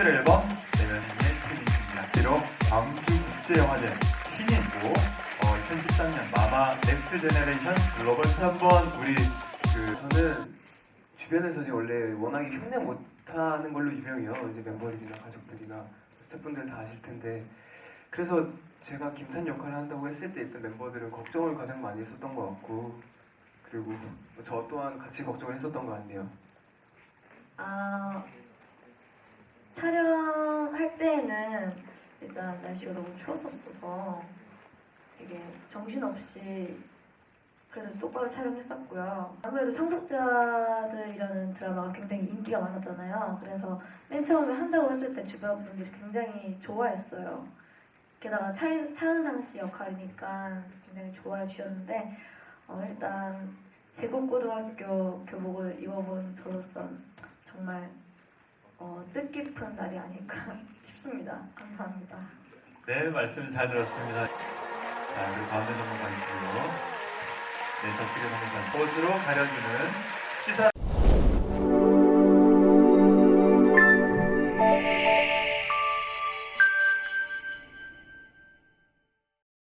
11번 내면의 신인입니다. 비록 광주국제영화제 신인고 어, 2013년 마마 넥스트 제네레이션 글로벌 3번 우리 그 저는 주변에서 이제 원래 워낙에 흉내 못하는 걸로 유명해요. 이제 멤버들이나 가족들이나 스태프분들 다 아실 텐데 그래서 제가 김탄 역할을 한다고 했을 때 일단 멤버들은 걱정을 가장 많이 했었던 것 같고 그리고 저 또한 같이 걱정을 했었던 것 같네요. 아 촬영할 때에는 일단 날씨가 너무 추웠었어서 되게 정신없이 그래도 똑바로 촬영했었고요. 아무래도 상속자들이라는 드라마가 굉장히 인기가 많았잖아요. 그래서 맨 처음에 한다고 했을 때 주변 분들이 굉장히 좋아했어요. 게다가 차, 차은상 씨 역할이니까 굉장히 좋아해 주셨는데 어, 일단 제국고등학교 교복을 입어본 저로선 정말 어, 뜻깊은 날이 아닐까 싶습니다. 감사합니다. 네 말씀 잘 들었습니다. 자 우리 가운데 넘어가시고요. 네 저쪽에 넘어간 포즈로 가려주는